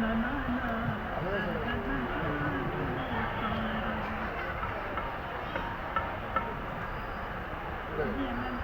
Thank you.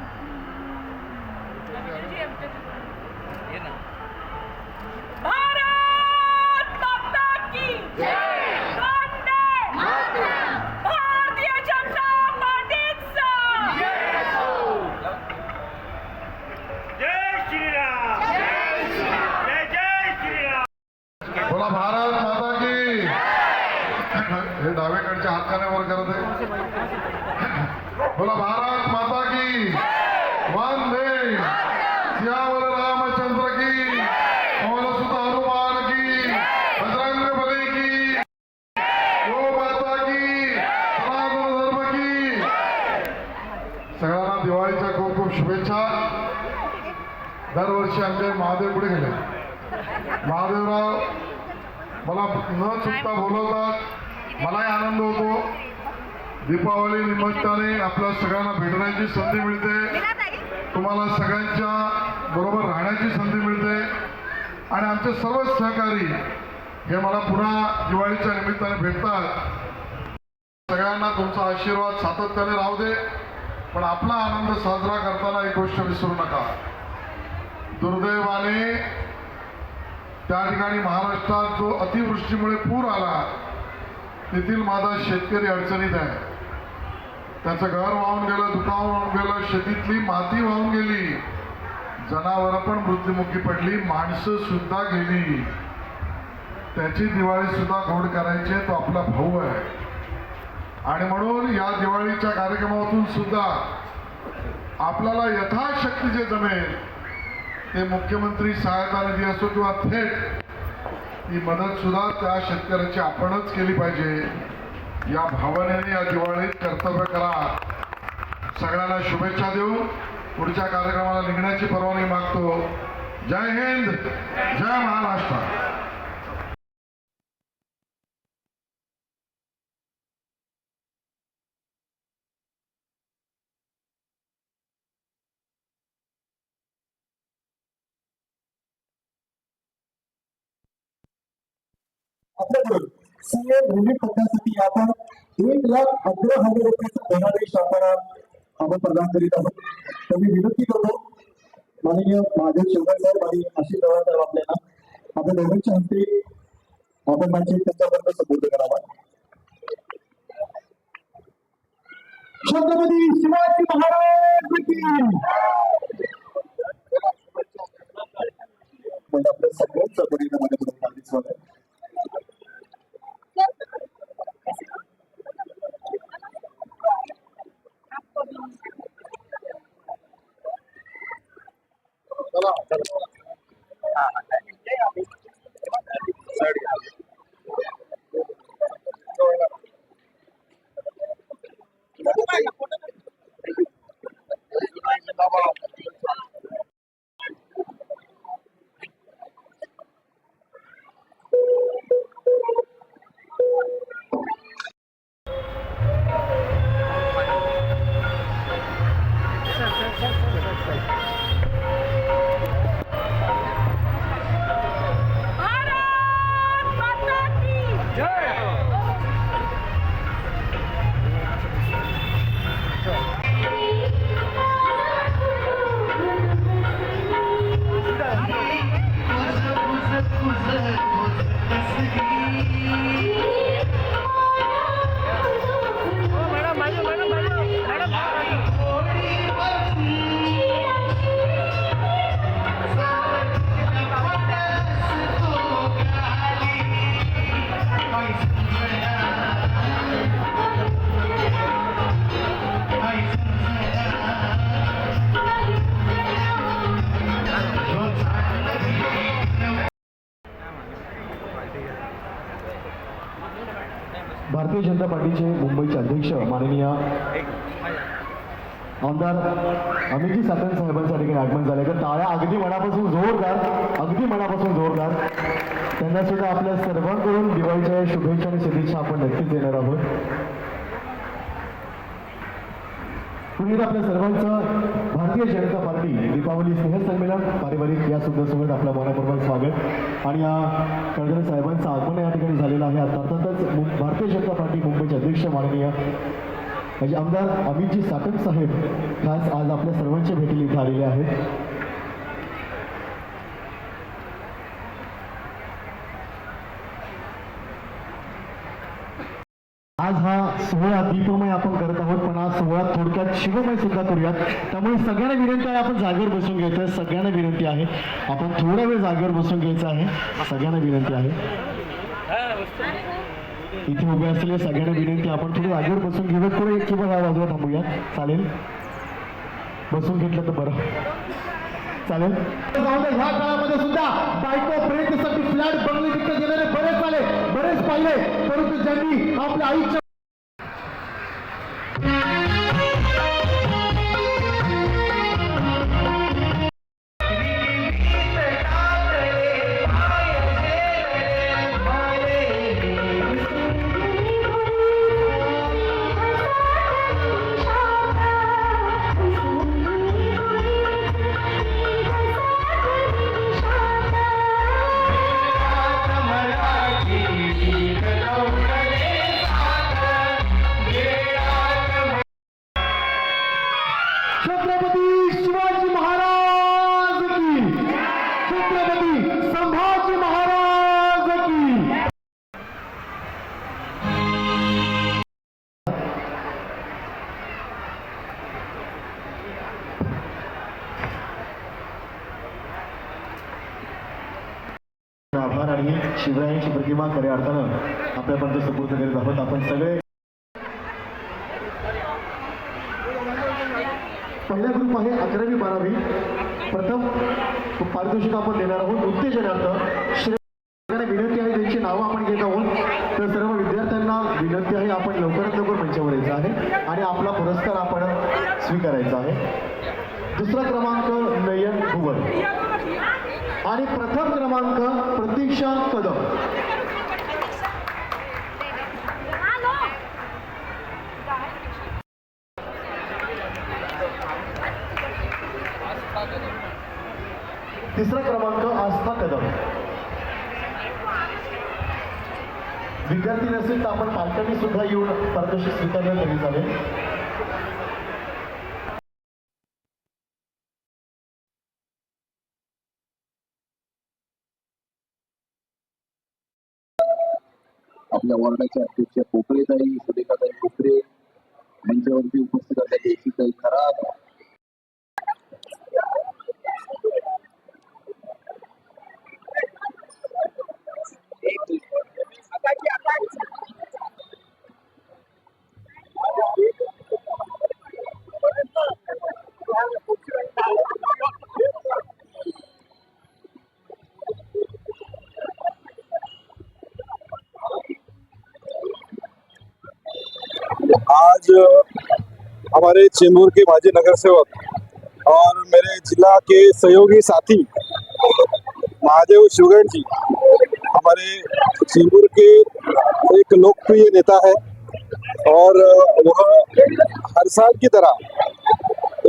Mahadev गेले महादेवराव मला न चुकता बोलवतात. मलाही आनंद होतो. दीपावली निमित्ताने आपल्या सगळ्यांना भेटण्याची संधी मिळते. तुम्हाला सगळ्यांच्या बरोबर राहण्याची संधी मिळते. आणि आमचे सर्व सहकारी हे मला पुन्हा दिवाळीच्या निमित्ताने भेटतात. सगळ्यांना तुमचा आशीर्वाद सातत्याने राहू दे. पण आपला आनंद साजरा करताना एक गोष्ट विसरू नका. दुर्दैवाने त्या ठिकाणी महाराष्ट्रात जो अतिवृष्टीमुळे पूर आला तेथील माझा शेतकरी अडचणीत आहे. त्याचं घर वाहून गेलं दुकान वाहून गेलं शेतीतली माती वाहून गेली जनावरं पण मृत्युमुखी पडली माणसं सुद्धा गेली. त्याची दिवाळी सुद्धा गोड करायची तो आपला भाऊ आहे. आणि म्हणून या दिवाळीच्या कार्यक्रमातून सुद्धा आपल्याला यथाशक्ती जे जमेल ते मुख्यमंत्री सहायता निधी असो किंवा थेट ही मदत सुद्धा त्या शेतकऱ्याची आपणच केली पाहिजे. या भावनेने या दिवाळीत कर्तव्य करा. सगळ्यांना शुभेच्छा देऊ. पुढच्या कार्यक्रमाला निघण्याची परवानगी मागतो. जय हिंद. जय महाराष्ट्र. आपल्याकडून सीएम रिलीफ करण्यासाठी आपण एक लाख अकरा हजार रुपयाचा धनादेश आपण आपण प्रदान करीत आहोत. तर मी विनंती करतो माननीय महादेव शेवकर साहेब आणि आशिष पवार साहेब आपल्याला आपल्या दोघांच्या हस्ते आपण माझे त्यांच्यापर्यंत सपोर्ट करावा. छत्रपती शिवाजी महाराज की म्हणजे आपल्या सगळ्यांचं परिणामाने जनता पार्टीचे मुंबईचे अध्यक्ष माननीय आमदार अमितजी सातन साहेबांच्या ठिकाणी आगमन झाले तर टाळ्या अगदी मनापासून जोरदार अगदी मनापासून जोरदार. त्यांना सुद्धा आपल्या सर्वांकडून दिवाळीच्या शुभेच्छा आणि सदिच्छा आपण नक्कीच देणार आहोत. पुढील आपल्या सर्वांचं भारतीय जनता पार्टी दीपावली स्नेहसंमेलन पारिवारिक या सुद्धा सोहळ्यात आपल्या मनापूर्वक स्वागत. आणि या कडगरे साहेबांचं आगमन या ठिकाणी झालेलं आहे. आता अर्थातच मु- भारतीय जनता पार्टी मुंबईचे अध्यक्ष माननीय म्हणजे आमदार अमितजी साटम साहेब खास आज आपल्या सर्वांच्या भेटीला इथं आलेले आहेत. आज हा सोहळा दीपमय आपण करत आहोत पण आज सोहळा थोडक्यात शिवमय सुद्धा करूयात. त्यामुळे सगळ्यांना विनंती आहे आपण जागेवर बसून घ्यायचं आहे. सगळ्यांना विनंती आहे. आपण थोडा वेळ जागेवर बसून घ्यायचं आहे. सगळ्यांना विनंती आहे. इथे उभे असलेल्या सगळ्यांना विनंती आपण थोडी जागेवर बसून घेऊयात. थोडं एक किंवा या बाजूला थांबूया चालेल? बसून घेतलं तर बरं. चालेल. ह्या काळामध्ये सुद्धा बायको फ्रेंडसाठी फ्लॅट बंगले विकत गेलेले बरेच आले बरेच पाहिले परंतु ज्यांनी आपल्या आईच्या शिवरायांची प्रतिमा खऱ्या अर्थानं आपल्यापर्यंत सुपूर्द करीत आहोत. आपण सगळे पहिला ग्रुप आहे अकरावी बारावी. प्रथम पारितोषिक आपण देणार आहोत. उत्तेजनार्थ श्रेय विनंती आहे त्यांची नावं आपण घेत आहोत तर सर्व विद्यार्थ्यांना विनंती आहे आपण लवकरात लवकर मंचावर यायचं आहे आणि आपला पुरस्कार आपण स्वीकारायचा आहे. दुसरा क्रमांक नयन भुवन. आणि प्रथम क्रमांक प्रतीक्षा कदम तिसरा क्रमांक आस्था कदम विद्यार्थी नसेल तर आपण पालकांनी सुद्धा येऊन पारदर्शक स्वीकारलं तरी चालेल आपल्या वॉर्डाचे अध्यक्ष पोकळेताई सुरेखाताई कोपरे यांच्यावरती उपस्थित असलेले एसीताई खराब आज हमारे चेंबूर के माजी नगर सेवक और मेरे जिला के सहयोगी साथी महादेव शिवगढ़ जी, हमारे चेंबूर के एक लोकप्रिय नेता है और वह हर साल की तरह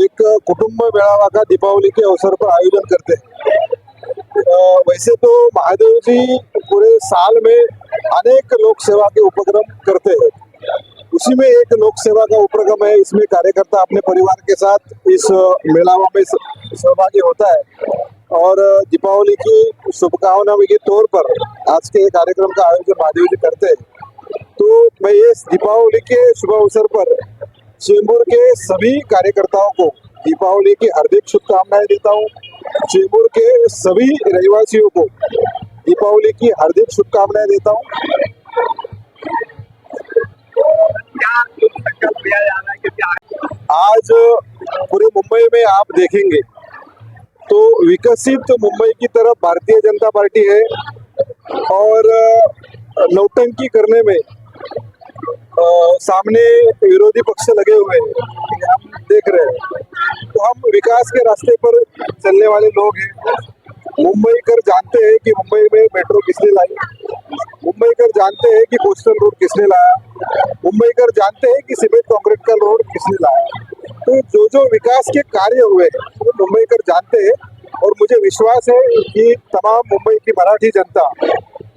एक कुटुंब मेळावा का दीपावली के अवसर पर आयोजन करते हैं। वैसे तो महादेव जी पूरे साल में अनेक लोक सेवा के उपक्रम करते हैं। उसी में एक लोक सेवा का उपक्रम है। इसमें कार्यकर्ता अपने परिवार के साथ इस मेलावा में सहभागी होता है। और दीपावली की शुभकामना के तौर पर आज के कार्यक्रम का आयोजन महादेव जी करते हैं। तो मैं ये दीपावली के शुभ अवसर पर चेंबूर के सभी कार्यकर्ताओं को दीपावली की हार्दिक शुभकामनाएँ देता हूँ। चेंबूर के सभी रहवासियों को दीपावली की हार्दिक शुभकामनाएँ देता हूँ। आज पूरे मुंबई में आप देखेंगे तो विकसित मुंबई की तरफ़ भारतीय जनता पार्टी है और नौटंकी करने में अ, सामने विरोधी पक्ष लगे हुए हैं हम देख रहे हैं। तो हम विकास के रास्ते पर चलने वाले लोग हैं। मुंबई कर जानते हैं कि मुंबई में मेट्रो किसने लाई। मुंबई कर जानते हैं कि कोस्टल रोड किसने लाया? मुंबई कर जानते हैं कि सीमेंट कंक्रीट का रोड किसने लाया? तो जो जो विकास के कार्य हुए वो मुंबई कर जानते हैं और मुझे विश्वास है कि तमाम मुंबई की मराठी जनता,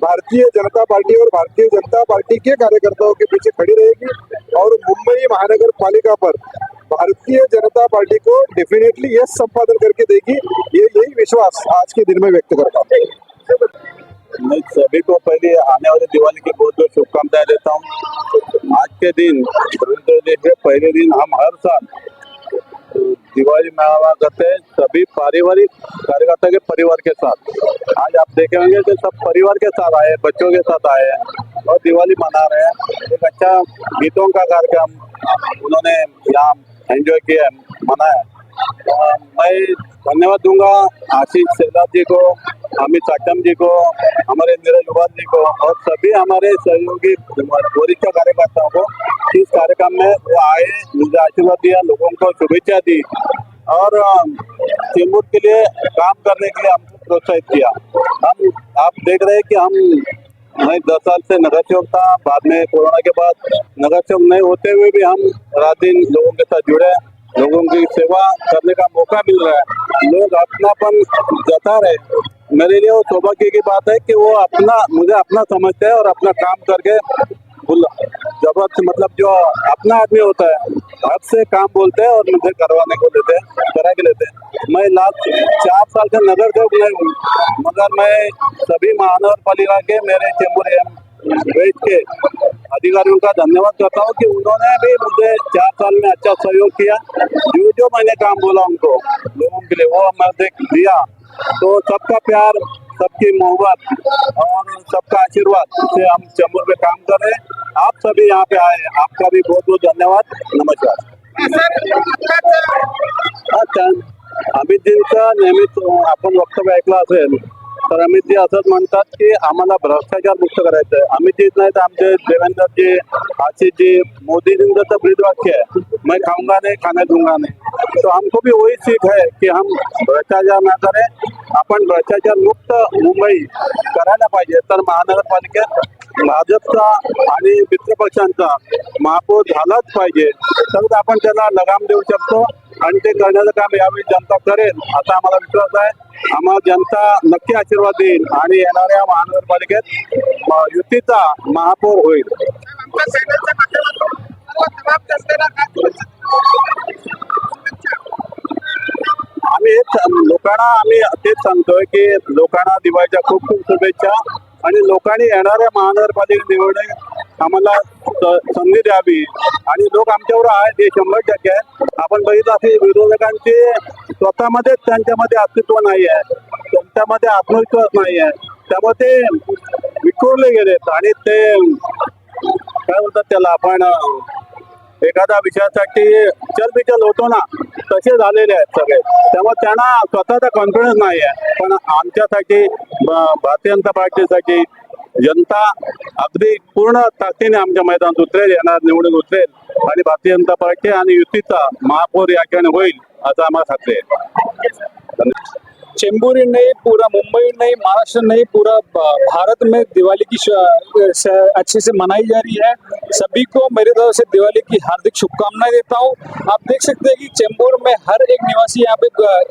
भारतीय जनता पार्टी और भारतीय जनता पार्टी के कार्यकर्ताओं के पीछे खड़ी रहेगी और मुंबई महानगर पालिका पर भारतीय जनता पार्टी को डेफिनेटली यह संपादन करके देगी, ये यही विश्वास आज के दिन में व्यक्त करता हूँ। मैं सभी को पहले आने वाले दिवाली की बहुत बहुत शुभकामनाएँ देता हूँ। आज के दिन के पहले दिन हम हर साल दिवाली मनावा करते हैं सभी पारिवारिक कार्यकर्ता के परिवार के साथ। आज आप देखे होंगे कि सब परिवार के साथ आए बच्चों के साथ आए हैं और दिवाली मना रहे हैं। एक अच्छा गीतों का कार्यक्रम उन्होंने यहाँ एंजॉय किया मनाया मैं धन्यवाद दूँगा आशीष सेहलाद जी को, अमित साटम जी को, हमारे नीरज उबाल जी को और सभी हमारे सहयोगी वरिष्ठ कार्यकर्ताओं को। इस कार्यक्रम में वो आए, मुझे आशीर्वाद दिया, लोगों को शुभेच्छा दी और चेंबूर के लिए काम करने के लिए हमको प्रोत्साहित किया। हम, आप देख रहे हैं कि हम, मैं दस साल से नगर सेवक था, बाद में कोरोना के बाद नगर सेवक नहीं होते हुए भी हम रात दिन लोगों के साथ जुड़े। लोगों की सेवा करने का मौका मिल रहा है। लोग अपनापन जता रहे मेरे लिए वो सौभाग्य की बात है कि वो अपना, मुझे अपना समझते हैं और अपना काम करके ज़बरदस्त मतलब जो अपना आदमी होता है, हद से काम बोलते हैं और मुझे करवाने को देते हैं, करा के लेते हैं। मैं लास्ट चार साल से नगर सेवक नहीं हूँ, मगर मैं सभी महानगर पालिका के मेरे चेंबूर एम के अधिकारियों का धन्यवाद करता हूँ कि उन्होंने भी मुझे चार साल में अच्छा सहयोग किया। जो जो मैंने काम बोला उनको, लोगों के लिए वो मैं देख दिया तो सबका प्यार, सबकी मोहब्बत और सबका आशीर्वाद से हम चेंबूर में काम कर रहे हैं। आप सभी यहाँ पे आए, आपका भी बहुत बहुत धन्यवाद। नमस्कार। अच्छा अमितजींचं नेहमीच आपण वक्तव्य ऐकलं असेल तर अमितजी असंच म्हणतात की आम्हाला भ्रष्टाचार मुक्त करायचं आहे. अमितजीच नाही तर आमचे देवेंद्रजी आशीषजी मोदीजींचं तर ब्रीद वाक्य आहे. मैं खाऊंगा नहीं खाना दूंगा नहीं. तो हमको भी वही सीख है कि हम भ्रष्टाचार ना करें आपण भ्रष्टाचार मुक्त मुंबई करायला पाहिजे. तर महानगरपालिकेत भाजपचा आणि मित्र पक्षांचा महापौर झालाच पाहिजे. तर आपण त्याला लगाम देऊ शकतो आणि ते करण्याचं काम यावेळी जनता करेल असा आम्हाला विश्वास आहे. आम्हाला जनता नक्की आशीर्वाद देईल आणि येणाऱ्या महानगरपालिकेत युतीचा महापौर होईल. आम्ही लोकांना आम्ही तेच सांगतोय की लोकांना दिवाळीच्या खूप खूप शुभेच्छा आणि लोकांनी येणाऱ्या महानगरपालिका निवडणूक आम्हाला संधी द्यावी. आणि लोक आमच्यावर आहेत हे शंभर टक्के आहे आपण बघितलं असे विरोधकांचे स्वतःमध्येच त्यांच्यामध्ये अस्तित्व नाही आहे त्यांच्यामध्ये आत्मविश्वास नाही आहे त्यामुळे ते विखुरले गेलेत आणि ते काय म्हणतात त्याला आपण एखाद्या विषयासाठी चलबिचल होतो ना तसे झालेले आहेत सगळे. त्यामुळे त्यांना स्वतःचा कॉन्फिडन्स नाही आहे पण आमच्यासाठी भारतीय जनता पार्टीसाठी जनता अगदी पूर्ण ताकदीने आमच्या मैदानात उतरेल येणार निवडून उतरेल. आणि भारतीय जनता पार्टी आणि युतीचा महापौर या ठिकाणी होईल असं आम्हाला खात्री आहे. चेंबूर नहीं पूरा मुंबई नहीं महाराष्ट्र नहीं पूरा भारत में दिवाली की अच्छे से मनाई जा रही है। सभी को मेरे तरफ़ से दिवाली की हार्दिक शुभकामनाएँ देता हूँ। आप देख सकते हैं कि चेंबूर में हर एक निवासी यहाँ पे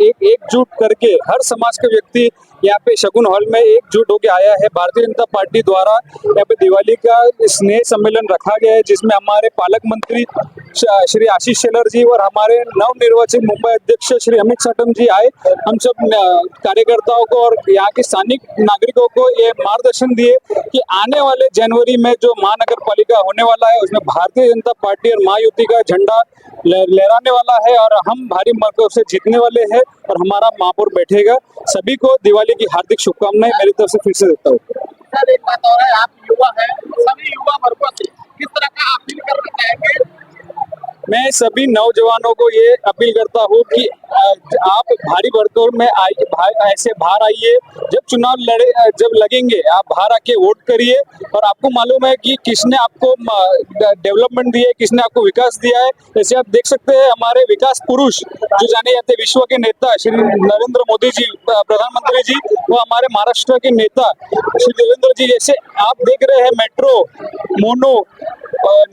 एक एकजुट करके, हर समाज के व्यक्ति यहाँ पे शगुन हॉल में एकजुट होके आया है। भारतीय जनता पार्टी द्वारा यहाँ पे दिवाली का स्नेह सम्मेलन रखा गया है, जिसमें हमारे पालक मंत्री श्री आशीष शेलर जी और हमारे नवनिर्वाचित मुंबई अध्यक्ष श्री अमित साटम जी आए। हम सब कार्यकर्ताओं को और यहाँ के स्थानिक नागरिकों को ये मार्गदर्शन दिए कि आने वाले जनवरी में जो महानगर पालिका होने वाला है, उसमें भारतीय जनता पार्टी और महायुति का झंडा लहराने वाला है और हम भारी मतों से जीतने वाले हैं और हमारा महापौर बैठेगा। सभी को दिवाली की हार्दिक शुभकामनाएं मेरी तरफ से फिर से देता हूँ। सर एक बात और है आप युवा है सभी युवा वर्गों से किस तरह का अपील करना चाहेंगे मैं सभी नौजवानों को ये अपील करता हूँ कि आप भारी भरतोर में भा- ऐसे बाहर आइए। जब चुनाव लड़े जब लगेंगे, आप बाहर आके वोट करिए। और आपको मालूम है कि किसने आपको डेवलपमेंट दिया है, किसने आपको विकास दिया है। जैसे आप देख सकते हैं, हमारे विकास पुरुष जो जाने जाते विश्व के नेता, श्री नरेंद्र मोदी जी प्रधानमंत्री जी, वो हमारे महाराष्ट्र के नेता, श्री देवेंद्र जी जैसे आप देख रहे हैं, मेट्रो, मोनो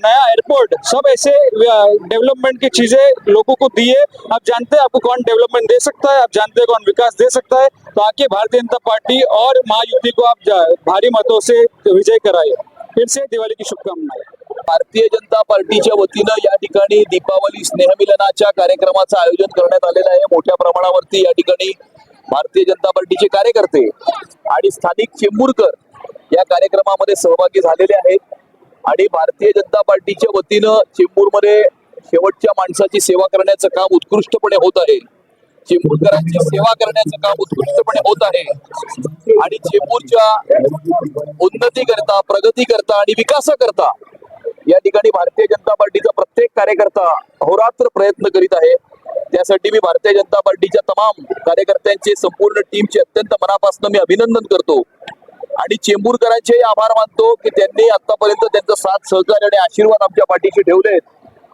नया एयरपोर्ट, सब ऐसे डेवलपमेंट की चीजें लोगों को दी है। आप जानते हैं आपको कौन डेवलपमेंट दे सकता है आप जानते हैं कौन विकास दे सकता है। तो आके भारतीय जनता पार्टी और महायुति को आप भारी मतों से विजय कराए। फिर से दिवाळी की शुभकामनाएं। भारतीय जनता पार्टीच्या वतीनं या ठिकाणी दीपावली स्नेहमिलनाच्या कार्यक्रमाचं आयोजन करण्यात आलेलं आहे. मोठ्या प्रमाणावरती या ठिकाणी भारतीय जनता पार्टीचे कार्यकर्ते आणि स्थानिक चेंबूरकर या कार्यक्रमामध्ये सहभागी झालेले आहेत. आणि भारतीय जनता पार्टीच्या वतीनं चेंबूरमध्ये शेवटच्या माणसाची सेवा करण्याचं काम उत्कृष्टपणे होत आहे. चेंबूरकरांची सेवा करण्याचं काम उत्कृष्टपणे होत आहे. आणि चेंबूरच्या उन्नती करता प्रगती करता आणि विकासाकरता या ठिकाणी भारतीय जनता पार्टीचा प्रत्येक कार्यकर्ता अहोरात्र प्रयत्न करीत आहे. त्यासाठी मी भारतीय जनता पार्टीच्या तमाम कार्यकर्त्यांचे संपूर्ण टीमचे अत्यंत मनापासून मी अभिनंदन करतो. आणि चेंबूरकरांचे आभार मानतो की त्यांनी आतापर्यंत त्यांचा साथ सहकार्य आणि आशीर्वाद आमच्या पाठीशी ठेवलेत.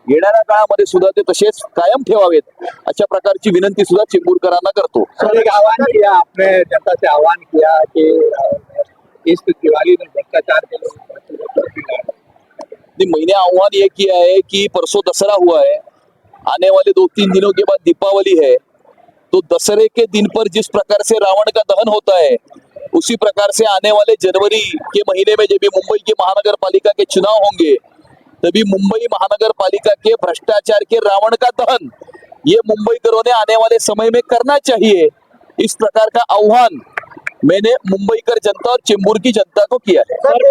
येणाऱ्या काळामध्ये सुद्धा ते तसेच कायम ठेवावेत अशा प्रकारची विनंती सुद्धा चेंबूरकरांना करतो. आह्वान किया आपने जनता से आह्वान किया कि अ, इस दिवाली में भ्रष्टाचार के लोग मैंने आह्वान ये किया है कि परसों दसरा हुआ है आने वाले दो तीन दिनों के बाद दीपावली है तो दसरे के दिन पर जिस प्रकार से रावण का दहन होता है उसी प्रकार से आने वाले जनवरी के महीने में जब भी मुंबई की महानगर पालिका के चुनाव होंगे तभी मुंबई महानगर पालिका के भ्रष्टाचार के रावण का दहन। ये मुंबईकरों ने आने वाले समय में करना चाहिए। इस प्रकार का आह्वान मैंने मुंबईकर जनता और चेंबूर की जनता को किया है। मुंबई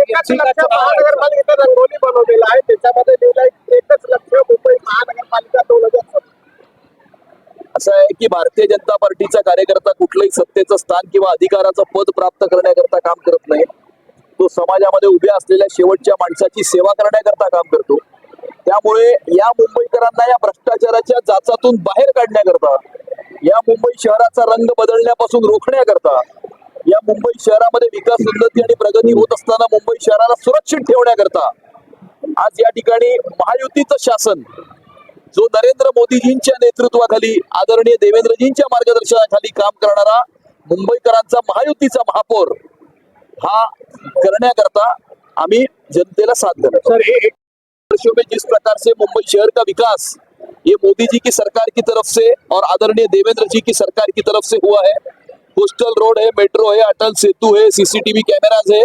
असं आहे की भारतीय जनता पार्टीचा कार्यकर्ता कुठलंही सत्तेचं स्थान किंवा अधिकाराचं पद प्राप्त करण्याकरता काम करत नाही. तो समाजामध्ये उभ्या असलेल्या शेवटच्या माणसाची सेवा करण्याकरता काम करतो. त्यामुळे या मुंबईकरांना या भ्रष्टाचाराच्या जाचातून बाहेर काढण्याकरता या मुंबई शहराचा रंग बदलण्यापासून रोखण्याकरता या मुंबई शहरामध्ये विकास उन्नती आणि प्रगती होत असताना मुंबई शहराला सुरक्षित ठेवण्याकरता आज या ठिकाणी महायुतीचं शासन जो नरेंद्र मोदीजींच्या नेतृत्वाखाली आदरणीय देवेंद्रजींच्या मार्गदर्शनाखाली काम करणारा मुंबईकरांचा महायुतीचा महापौर हा करण्याकरता आम्ही जनतेला साथ देणार सर एक वर्षों में जिस प्रकार से मुंबई शहर का विकास ये मोदी जी की सरकार की तरफ़ से और आदरणीय देवेंद्र जी की सरकार की तरफ़ से हुआ है। कोस्टल रोड है मेट्रो है अटल सेतु है सीसीटीवी कैमराज है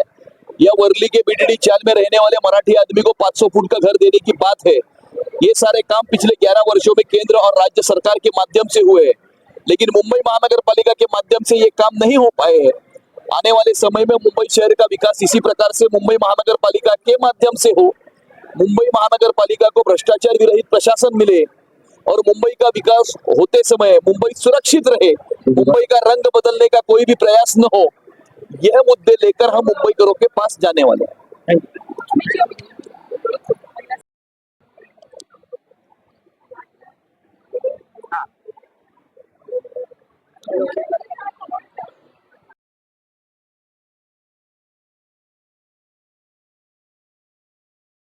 या वर्ली के बीडीडी चाल में रहने वाले मराठी आदमी को 500 फुट का घर देने की बात है। ये सारे काम पिछले 11 वर्षों में केंद्र और राज्य सरकार के माध्यम से हुए हैं। लेकिन मुंबई महानगर पालिका के माध्यम से ये काम नहीं हो पाए हैं। आने वाले समय में मुंबई शहर का विकास इसी प्रकार से मुंबई महानगर पालिका के माध्यम से हो। मुंबई महानगर पालिका को भ्रष्टाचार विरहित प्रशासन मिले और मुंबई का विकास होते समय मुंबई सुरक्षित रहे, मुंबई का रंग बदलने का कोई भी प्रयास न हो, यह मुद्दे लेकर हम मुंबईकरों के पास जाने वाले हैं।